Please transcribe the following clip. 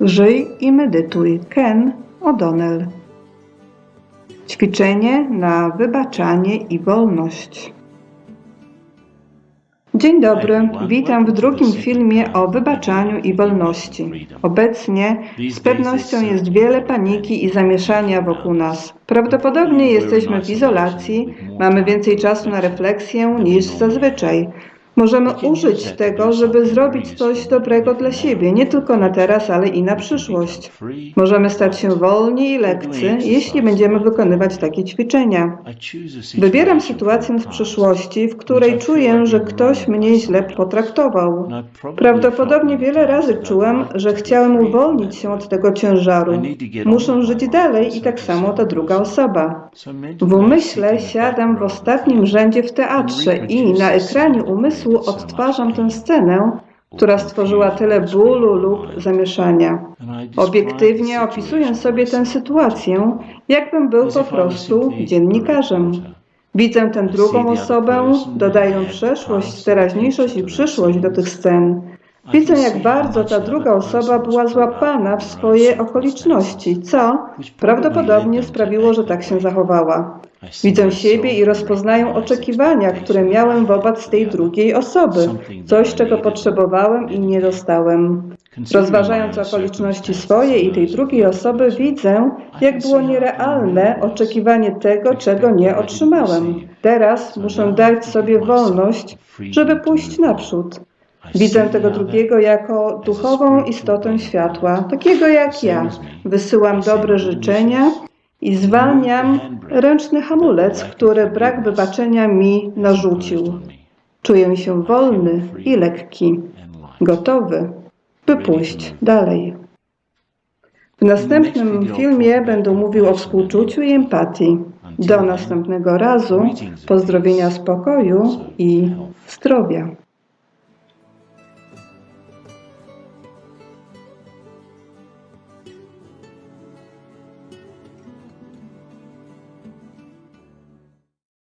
Żyj i medytuj. Ken O'Donnell. Ćwiczenie na wybaczanie i wolność. Dzień dobry, witam w drugim filmie o wybaczaniu i wolności. Obecnie z pewnością jest wiele paniki i zamieszania wokół nas. Prawdopodobnie jesteśmy w izolacji, mamy więcej czasu na refleksję niż zazwyczaj. Możemy użyć tego, żeby zrobić coś dobrego dla siebie, nie tylko na teraz, ale i na przyszłość. Możemy stać się wolni i lekcy, jeśli będziemy wykonywać takie ćwiczenia. Wybieram sytuację z przyszłości, w której czuję, że ktoś mnie źle potraktował. Prawdopodobnie wiele razy czułem, że chciałem uwolnić się od tego ciężaru. Muszę żyć dalej i tak samo ta druga osoba. W umyśle siadam w ostatnim rzędzie w teatrze i na ekranie umysłu odtwarzam tę scenę, która stworzyła tyle bólu lub zamieszania. Obiektywnie opisuję sobie tę sytuację, jakbym był po prostu dziennikarzem. Widzę tę drugą osobę, dodaję przeszłość, teraźniejszość i przyszłość do tych scen. Widzę, jak bardzo ta druga osoba była złapana w swoje okoliczności, co prawdopodobnie sprawiło, że tak się zachowała. Widzę siebie i rozpoznaję oczekiwania, które miałem wobec tej drugiej osoby, coś, czego potrzebowałem i nie dostałem. Rozważając okoliczności swoje i tej drugiej osoby, widzę, jak było nierealne oczekiwanie tego, czego nie otrzymałem. Teraz muszę dać sobie wolność, żeby pójść naprzód. Widzę tego drugiego jako duchową istotę światła, takiego jak ja. Wysyłam dobre życzenia i zwalniam ręczny hamulec, który brak wybaczenia mi narzucił. Czuję się wolny i lekki, gotowy, by pójść dalej. W następnym filmie będę mówił o współczuciu i empatii. Do następnego razu pozdrowienia spokoju i zdrowia.